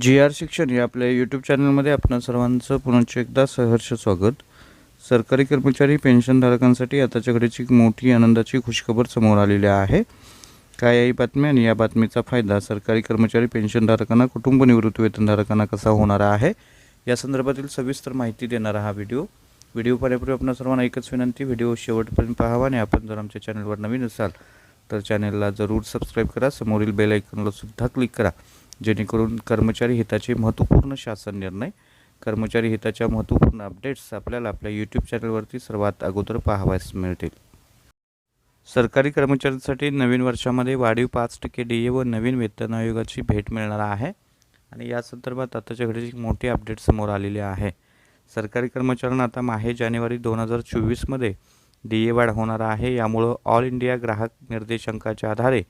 जी R शिक्षण या आपल्या यूट्यूब चॅनलमध्ये आपणा सर्वांचं पुन्हा एकदा सहर्ष स्वागत. सरकारी कर्मचारी पेन्शनधारकांसाठी आताच्या घडीची एक मोठी आनंदाची खुशखबर समोर आलेली आहे. काय याही बातम्या बातमी आणि या बातमीचा फायदा सरकारी कर्मचारी पेन्शनधारकांना कुटुंब निवृत्ती वेतनधारकांना कसा होणार आहे? या संदर्भातील सविस्तर माहिती देणारा हा व्हिडिओ. व्हिडिओ पाहण्यापूर्वी आपण सर्वांना एकच विनंती व्हिडिओ शेवटपर्यंत पाहावा आणि आपण जर आमच्या चॅनलवर नवीन असाल तर चॅनलला जरूर सबस्क्राईब करा. समोरील बेल आयकॉनला सुद्धा क्लिक करा. जेणेकरून कर्मचारी हिताचे महत्त्वपूर्ण शासन निर्णय कर्मचारी हिताच्या महत्त्वपूर्ण अपडेट्स आपल्याला आपल्या यूट्यूब चॅनलवरती सर्वात अगोदर पाहावयास मिळतील. सरकारी कर्मचाऱ्यांसाठी नवीन वर्षामध्ये वाढीव पाच टक्के डी ए व नवीन वेतन आयोगाची भेट मिळणार आहे. आणि या संदर्भात आताच्या घडीची एक मोठी अपडेट समोर आलेली आहे. सरकारी कर्मचाऱ्यांना आता माहे जानेवारी दोन हजार चोवीसमध्ये डी ए वाढ होणार आहे. यामुळं ऑल इंडिया ग्राहक निर्देशांकाच्या आधारे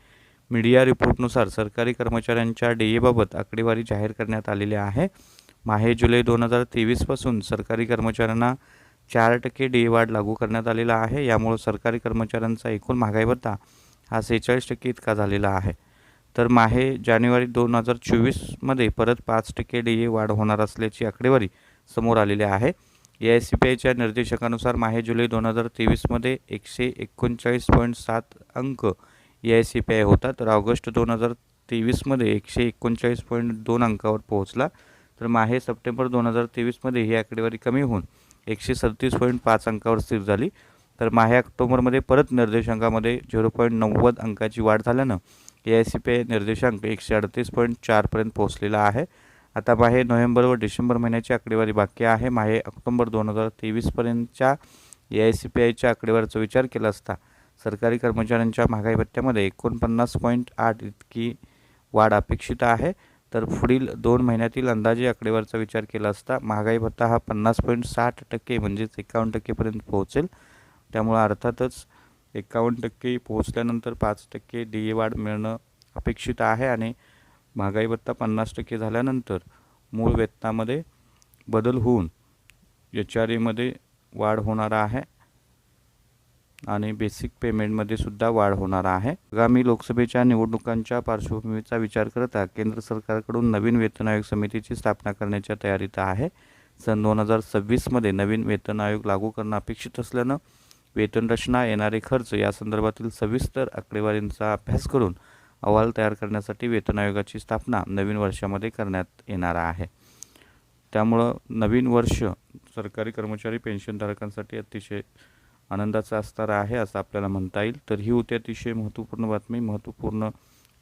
मीडिया रिपोर्टनुसार सरकारी कर्मचाऱ्यांच्या डेयेबाबत आकडेवारी जाहीर करण्यात आलेली आहे. माहे जुलै दोन हजार तेवीसपासून सरकारी कर्मचाऱ्यांना चार टक्के डे वाढ लागू करण्यात आलेला आहे. यामुळं सरकारी कर्मचाऱ्यांचा एकूण महागाई भत्ता हा सेहेचाळीस टक्के इतका झालेला आहे. तर माहे जानेवारी दोन हजार चोवीसमध्ये परत पाच टक्के डी ए वाढ होणार असल्याची आकडेवारी समोर आलेली आहे. ए आय सी पी आयच्या निर्देशकानुसार माहे जुलै दोन हजार तेवीसमध्ये एकशे एकोणचाळीस पॉईंट सात अंक A I C P I होता तर ऑगस्ट दोन हजार तेवीसमध्ये एकशे एकोणचाळीस पॉईंट दोन अंकावर पोहोचला. तर माहे सप्टेंबर दोन हजार तेवीसमध्ये ही आकडेवारी कमी होऊन एकशे सदतीस पॉईंट पाच अंकावर स्थिर झाली. तर माहे ऑक्टोबरमध्ये परत निर्देशांकामध्ये झिरो पॉईंट नव्वद अंकाची वाढ झाल्यानं A I C P I निर्देशांक एकशे अडतीस पॉईंट चारपर्यंत पोहोचलेला आहे. आता माहे नोव्हेंबर व डिसेंबर महिन्याची आकडेवारी बाकी आहे. माहे ऑक्टोबर दोन हजार तेवीसपर्यंतच्या ए आय सी पी आयच्या आकडेवारीचा विचार केला असता सरकारी कर्मचाऱ्यांच्या महागाई भत्त्यामध्ये एकोणपन्नास पॉईंट आठ इतकी वाढ अपेक्षित आहे. तर पुढील दोन महिन्यातील अंदाजे आकडेवारीचा विचार केला असता महागाई भत्ता हा पन्नास पॉईंट साठ टक्के म्हणजेच एकावन्न टक्केपर्यंत पोहोचेल. त्यामुळं अर्थातच एकावन्न टक्के पोहोचल्यानंतर पाच टक्के डी ए वाढ मिळणं अपेक्षित आहे आणि महागाई भत्ता पन्नास टक्के झाल्यानंतर मूळ वेतनामध्ये बदल होऊन एच आर e एमध्ये वाढ होणार आहे. आणि बेसिक पेमेंटमध्ये सुद्धा वाढ होणार आहे. आगामी लोकसभेच्या निवडणुकांच्या पार्श्वभूमीचा विचार करता केंद्र सरकारकडून नवीन वेतन आयोग समितीची स्थापना करण्याच्या तयारीत आहे. सन दोन हजार सव्वीसमध्ये नवीन वेतन आयोग लागू करणं अपेक्षित असल्यानं वेतन रचना येणारे खर्च या संदर्भातील सविस्तर आकडेवारींचा अभ्यास करून अहवाल तयार करण्यासाठी वेतन आयोगाची स्थापना नवीन वर्षामध्ये करण्यात येणार आहे. त्यामुळं नवीन वर्ष सरकारी कर्मचारी पेन्शनधारकांसाठी अतिशय आनंदाचा असणारा आहे असं आपल्याला म्हणता येईल. तर ही होती अतिशय महत्त्वपूर्ण बातमी. महत्त्वपूर्ण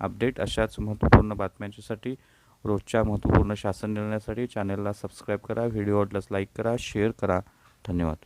अपडेट अशाच महत्त्वपूर्ण बातम्यांच्यासाठी रोजच्या महत्त्वपूर्ण शासन निर्णयासाठी चॅनलला सबस्क्राईब करा. व्हिडिओ आवडल्यास लाईक करा. शेअर करा. धन्यवाद.